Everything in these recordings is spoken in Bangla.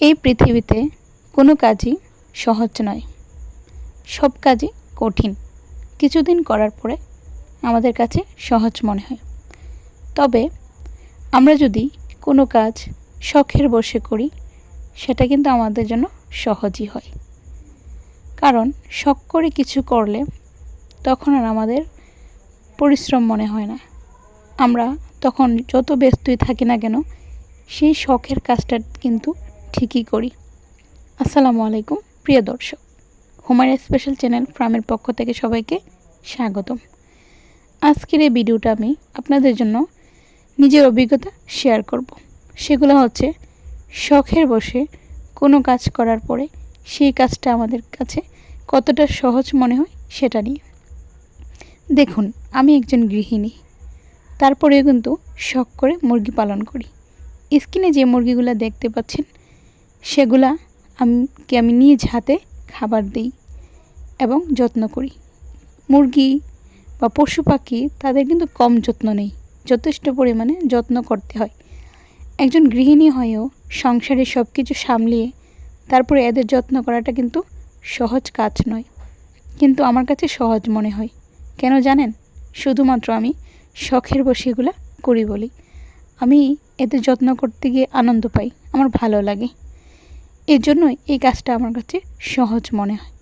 এই পৃথিবীতে কোনো কাজই সহজ নয়। সব কাজই কঠিন। কিছুদিন করার পরে আমাদের কাছে সহজ মনে হয়। তবে আমরা যদি কোনো কাজ শখের বসে করি, সেটা কিন্তু আমাদের জন্য সহজই হয়। কারণ শখ করে কিছু করলে তখন আর আমাদের পরিশ্রম মনে হয় না। আমরা তখন যত ব্যস্তই থাকি না কেন, সেই শখের কাজটা কিন্তু ঠিকই করি। আসসালামু আলাইকুম, প্রিয় দর্শক। হুমায়রা স্পেশাল চ্যানেল ফার্মের পক্ষ থেকে সবাইকে স্বাগতম। আজকের এই ভিডিওটা আমি আপনাদের জন্য নিজের অভিজ্ঞতা শেয়ার করব। সেগুলো হচ্ছে, শখের বসে কোনো কাজ করার পরে সেই কাজটা আমাদের কাছে কতটা সহজ মনে হয় সেটা নিয়ে। দেখুন, আমি একজন গৃহিণী। তারপরেও কিন্তু শখ করে মুরগি পালন করি। স্কিনে যে মুরগিগুলো দেখতে পাচ্ছেন সেগুলা আমি আমি নিজ হাতে খাবার দিই এবং যত্ন করি। মুরগি বা পশু পাখি তাদের কিন্তু কম যত্ন নেই। যথেষ্ট পরিমাণে যত্ন করতে হয়। একজন গৃহিণী হয়েও সংসারে সব কিছু সামলিয়ে তারপরে এদের যত্ন করাটা কিন্তু সহজ কাজ নয়। কিন্তু আমার কাছে সহজ মনে হয়। কেন জানেন? শুধুমাত্র আমি শখের বসেগুলো করি বলি। আমি এদের যত্ন করতে গিয়ে আনন্দ পাই। আমার ভালো লাগে। এর জন্যই এই কাজটা আমার কাছে সহজ মনে হয়।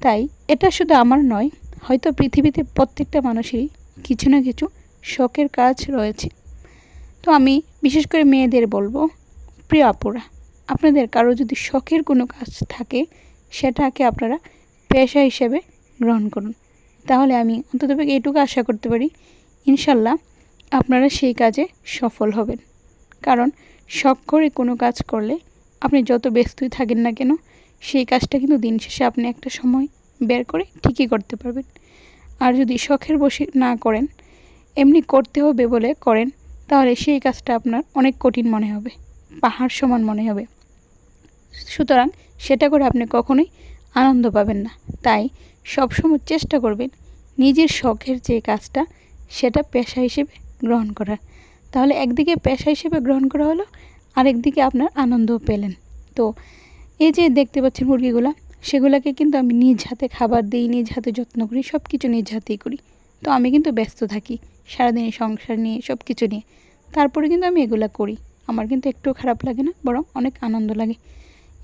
তাই এটা শুধু আমার নয়, হয়তো পৃথিবীতে প্রত্যেকটা মানুষেরই কিছু না কিছু শখের কাজ রয়েছে। তো আমি বিশেষ করে মেয়েদের বলব, প্রিয় আপুরা, আপনাদের কারও যদি শখের কোনো কাজ থাকে, সেটাকে আপনারা পেশা হিসেবে গ্রহণ করুন। তাহলে আমি অন্তত এটুকু আশা করতে পারি, ইনশাল্লাহ আপনারা সেই কাজে সফল হবেন। কারণ শখ করে কোনো কাজ করলে আপনি যত ব্যস্তই থাকেন না কেন, সেই কাজটা কিন্তু দিন শেষে আপনি একটা সময় বের করে ঠিকই করতে পারবেন। আর যদি শখের বসে না করেন, এমনি করতে হবে বলে করেন, তাহলে সেই কাজটা আপনার অনেক কঠিন মনে হবে, পাহাড় সমান মনে হবে। সুতরাং সেটা করে আপনি কখনোই আনন্দ পাবেন না। তাই সবসময় চেষ্টা করবেন নিজের শখের যে কাজটা, সেটা পেশা হিসেবে গ্রহণ করার। তাহলে একদিকে পেশা হিসেবে গ্রহণ করা হলো আরেকদিকে আপনার আনন্দও পেলেন। তো এই যে দেখতে পাচ্ছি মুরগিগুলো, সেগুলোকে কিন্তু আমি নিজ হাতে খাবার দিই, নিজ হাতে যত্ন করি সব কিছু নিজ হাতেই করি। তো আমি কিন্তু ব্যস্ত থাকি সারাদিনে সংসার নিয়ে সব কিছু নিয়ে। তারপরে কিন্তু আমি এগুলো করি। আমার কিন্তু একটু খারাপ লাগে না, বরং অনেক আনন্দ লাগে।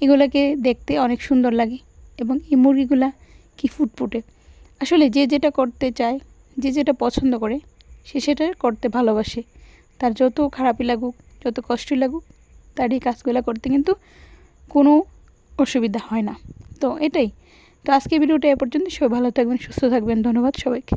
এগুলোকে দেখতে অনেক সুন্দর লাগে এবং এই মুরগিগুলা কি ফুটফুটে। আসলে যে যেটা করতে চায়, যে যেটা পছন্দ করে, সে সেটা করতে ভালোবাসে। তার যত খারাপই লাগুক, যত কষ্টই লাগুক তার এই কাজগুলো করতে কিন্তু কোনো অসুবিধা হয় না। তো এটাই। তো আজকে ভিডিওটা এ পর্যন্ত। সবাই ভালো থাকবেন, সুস্থ থাকবেন। ধন্যবাদ সবাইকে।